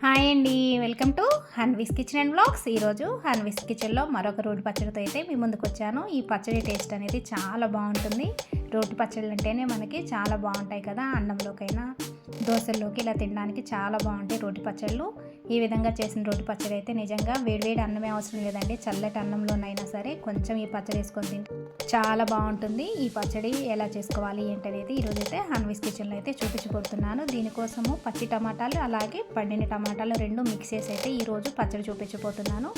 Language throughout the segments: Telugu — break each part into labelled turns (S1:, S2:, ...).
S1: హాయ్ అండి welcome to Hanvi's kitchen and blogs ఈరోజు హన్విస్ కిచెన్లో మరొక రోటి పచ్చడితో అయితే మీ ముందుకు వచ్చాను. ఈ పచ్చడి టేస్ట్ అనేది చాలా బాగుంటుంది. రోటి పచ్చళ్ళు అంటేనే మనకి చాలా బాగుంటాయి కదా అన్నంలోకైనా. దోశల్లోకి ఇలా తినడానికి చాలా బాగుంటాయి రోటి పచ్చళ్ళు. ఈ విధంగా చేసిన రోటి పచ్చడి అయితే నిజంగా వేడివేడి అన్నమే అవసరం లేదండి. చల్లటి అన్నంలోనైనా సరే కొంచెం ఈ పచ్చడి వేసుకొని తింటే చాలా బాగుంటుంది. ఈ పచ్చడి ఎలా చేసుకోవాలి ఏంటనేది ఈరోజు అయితే హన్విస్ కిచెన్లో అయితే చూపించబోతున్నాను దీనికోసము పచ్చి టమాటాలు అలాగే పండిన టమాటాలు రెండు మిక్స్ చేసి అయితే ఈరోజు పచ్చడి చూపించబోతున్నాను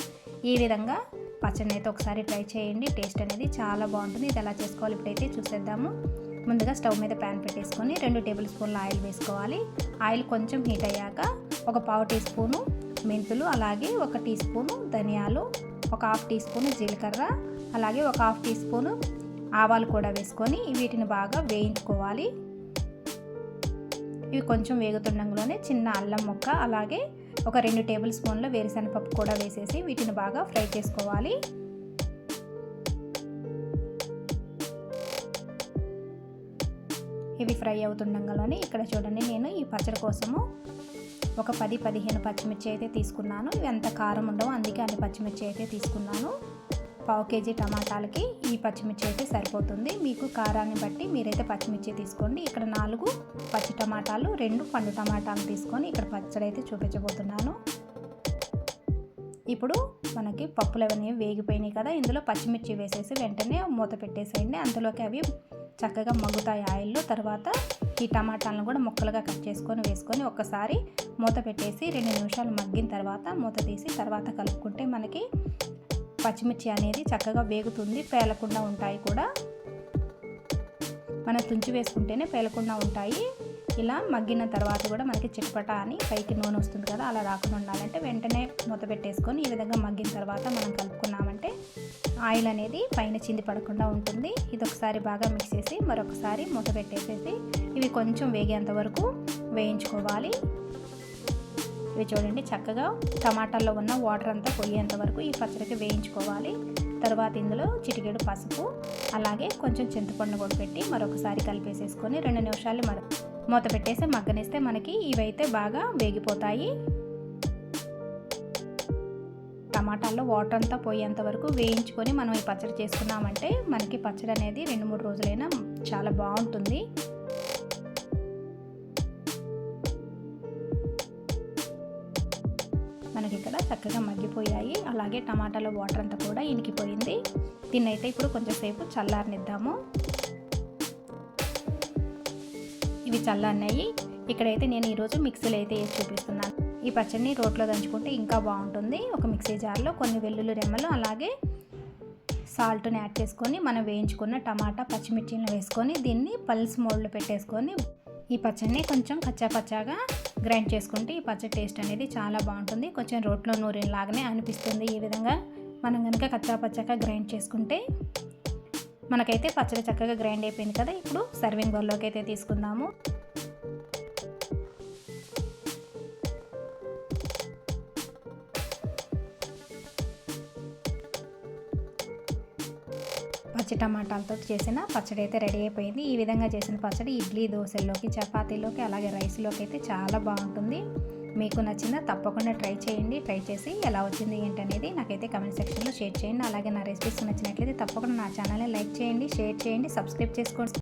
S1: ఈ విధంగా పచ్చడిని అయితే ఒకసారి ట్రై చేయండి. టేస్ట్ అనేది చాలా బాగుంటుంది. ఇది ఎలా చేసుకోవాలి ఇప్పుడైతే చూసేద్దాము. ముందుగా స్టవ్ మీద ప్యాన్ పెట్టేసుకొని రెండు టేబుల్ స్పూన్ల ఆయిల్ వేసుకోవాలి. ఆయిల్ కొంచెం హీట్ అయ్యాక ఒక పావు టీ స్పూను మెంతులు అలాగే ఒక టీ స్పూను ధనియాలు ఒక హాఫ్ టీ స్పూను జీలకర్ర అలాగే ఒక హాఫ్ టీ స్పూను ఆవాలు కూడా వేసుకొని వీటిని బాగా వేయించుకోవాలి. ఇవి కొంచెం వేగుతుండగానే చిన్న అల్లం ముక్క అలాగే ఒక రెండు టేబుల్ స్పూన్ల వేరుశనగపప్పు కూడా వేసేసి వీటిని బాగా ఫ్రై చేసుకోవాలి. ఇవి ఫ్రై అవుతుండగానే ఇక్కడ చూడండి నేను ఈ పచ్చడి కోసము ఒక పది పదిహేను పచ్చిమిర్చి అయితే తీసుకున్నాను. ఇవి ఎంత కారం ఉండవు అందుకే అన్ని పచ్చిమిర్చి అయితే తీసుకున్నాను. పావు కేజీ టమాటాలకి ఈ పచ్చిమిర్చి అయితే సరిపోతుంది. మీకు కారాన్ని బట్టి మీరైతే పచ్చిమిర్చి తీసుకోండి. ఇక్కడ నాలుగు పచ్చి టమాటాలు రెండు పండు టమాటాలు తీసుకొని ఇక్కడ పచ్చడి అయితే చూపించబోతున్నాను. ఇప్పుడు మనకి పప్పులు అవన్నీ వేగిపోయినాయి కదా ఇందులో పచ్చిమిర్చి వేసేసి వెంటనే మూత పెట్టేసేయండి. అందులోకి అవి చక్కగా మగ్గుతాయి ఆయిల్లో. తర్వాత ఈ టమాటాలను కూడా ముక్కలుగా కట్ చేసుకొని వేసుకొని ఒక్కసారి మూత పెట్టేసి రెండు నిమిషాలు మగ్గిన తర్వాత మూత తీసి తర్వాత కలుపుకుంటే మనకి పచ్చిమిర్చి అనేది చక్కగా వేగుతుంది పేలకుండా ఉంటాయి కూడా. మనం తుంచి వేసుకుంటేనే పేలకుండా ఉంటాయి. ఇలా మగ్గిన తర్వాత కూడా మనకి చిట్పట అని పైకి నూనె వస్తుంది కదా అలా రాకుండా ఉండాలంటే వెంటనే మూత పెట్టేసుకొని ఈ విధంగా మగ్గిన తర్వాత మనం కలుపుకున్నాము ఆయిల్ అనేది పైన చింది పడకుండా ఉంటుంది. ఇది ఒకసారి బాగా మిక్స్ చేసి మరొకసారి మూత పెట్టేసేసి ఇవి కొంచెం వేగేంత వరకు వేయించుకోవాలి. ఇవి చూడండి చక్కగా టమాటాల్లో ఉన్న వాటర్ అంతా పోయేంత వరకు ఈ పచ్చడికి వేయించుకోవాలి. తర్వాత ఇందులో చిటికెడు పసుపు అలాగే కొంచెం చింతపండు కూడా పెట్టి మరొకసారి కలిపేసేసుకొని రెండు నిమిషాలు మర మూత పెట్టేసి మగ్గనిస్తే మనకి ఇవైతే బాగా వేగిపోతాయి. టమాటాల్లో వాటర్ అంతా పోయేంత వరకు వేయించుకొని మనం ఈ పచ్చడి చేసుకున్నామంటే మనకి పచ్చడి అనేది రెండు మూడు రోజులైనా చాలా బాగుంటుంది. మనకి ఇక్కడ చక్కగా మగ్గిపోయాయి. అలాగే టమాటాలో వాటర్ అంతా కూడా ఇనికిపోయింది. దీన్నైతే ఇప్పుడు కొంచెంసేపు చల్లారనిద్దాము. ఇవి చల్లన్నాయి ఇక్కడైతే నేను ఈరోజు మిక్సీలో అయితే వేసి చూపిస్తున్నాను. ఈ పచ్చడిని రోట్లో దంచుకుంటే ఇంకా బాగుంటుంది. ఒక మిక్సీ జార్లో కొన్ని వెల్లుల్లి రెమ్మలు అలాగే సాల్ట్ని యాడ్ చేసుకొని మనం వేయించుకున్న టమాటా పచ్చిమిర్చిని వేసుకొని దీన్ని పల్స్ మోడ్లో పెట్టేసుకొని ఈ పచ్చడిని కొంచెం కచ్చా పచ్చాగా గ్రైండ్ చేసుకుంటే ఈ పచ్చడి టేస్ట్ అనేది చాలా బాగుంటుంది. కొంచెం రోట్లో నూరిలాగానే అనిపిస్తుంది. ఈ విధంగా మనం కనుక కచ్చా పచ్చాగా గ్రైండ్ చేసుకుంటే మనకైతే పచ్చడి చక్కగా గ్రైండ్ అయిపోయింది కదా. ఇప్పుడు సర్వింగ్ బౌల్లోకి అయితే తీసుకుందాము. పచ్చి టమాటాలతో చేసిన పచ్చడి అయితే రెడీ అయిపోయింది. ఈ విధంగా చేసిన పచ్చడి ఇడ్లీ దోశల్లోకి చపాతీలోకి అలాగే రైస్లోకి అయితే చాలా బాగుంటుంది. మీకు నచ్చిందా తప్పకుండా ట్రై చేయండి. ట్రై చేసి ఎలా వచ్చింది ఏంటనేది నాకైతే కమెంట్ సెక్షన్లో షేర్ చేయండి. అలాగే నా రెసిపీస్ నచ్చినట్లయితే తప్పకుండా నా ఛానల్ని లైక్ చేయండి షేర్ చేయండి సబ్స్క్రైబ్ చేసుకోండి.